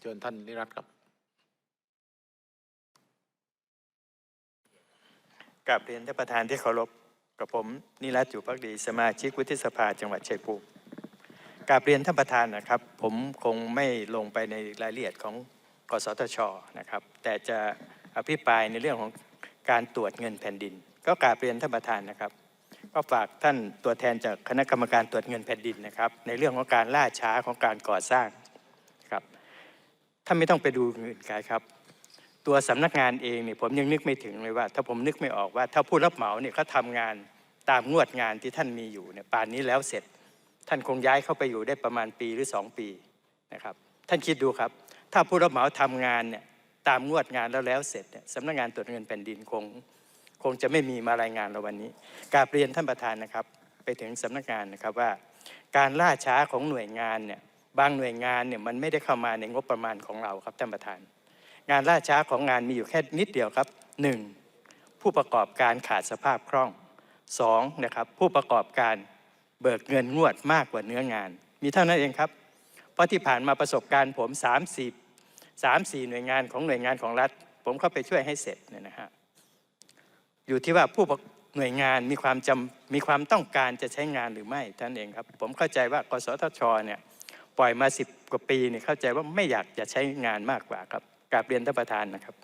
เชิญท่านนิรัตครับกราบเรียนท่านประธานที่เคารพกับผมนิรัตอยู่พักดีสมาชิกวุฒิสภาจังหวัดชัยภูมิกราบเรียนท่านประธานนะครับ ผมคงไม่ลงไปในรายละเอียดของกสทชนะครับ แต่จะอภิปรายในเรื่องของการตรวจเงินแผ่นดิน ก็กราบเรียนท่านประธานนะครับ ก็ฝากท่านตัวแทนจากคณะกรรมการตรวจเงินแผ่นดินนะครับ ในเรื่องของการล่าช้าของการก่อสร้าง ท่านไม่ต้องไปดูอื่นไกลครับ ตัวสำนักงานเองเนี่ยผมยังนึกไม่ถึงเลยว่า ถ้าผมนึกไม่ออกว่า ถ้าผู้รับเหมาเนี่ยเขาทำงานตามงวดงานที่ท่านมีอยู่เนี่ยป่านนี้แล้วเสร็จ ท่านคงย้ายเข้าไปอยู่ได้ประมาณปีหรือ 2 ปีนะครับ ท่านคิดดูครับ ถ้าผู้รับเหมาทำงานเนี่ยตามงวดงานแล้วแล้วเสร็จเนี่ยสำนักงานตรวจเงินแผ่นดินคง คงจะไม่มีมารายงานเราวันนี้กาบเรียนท่านประธานนะครับ ไปถึงสำนักงานนะครับว่า การล่าช้าของหน่วยงานเนี่ย บางหน่วยงานเนี่ยมันไม่ได้เข้ามาในงบประมาณของเราครับท่านประธาน งานล่าช้าของงานมีอยู่แค่นิดเดียวครับ 1. ผู้ประกอบการขาดสภาพคล่อง 2. นะครับผู้ประกอบการเบิกเงินงวดมากกว่าเนื้องาน มีเท่านั้นเองครับ เพราะที่ผ่านมาประสบการณ์ผม 30 3 4 หน่วยงานของหน่วยงานของรัฐ ผมเข้าไปช่วยให้เสร็จเนี่ยนะฮะอยู่ที่ว่าผู้ประหน่วยงานมีความจำมีความต้องการจะใช้งานหรือไม่ท่านเองครับ ผมเข้าใจว่ากสทชเนี่ย ปล่อยมาสิบกว่าปีเนี่ยเข้าใจว่าไม่อยากจะใช้งานมากกว่าครับกราบเรียนท่านประธานนะครับ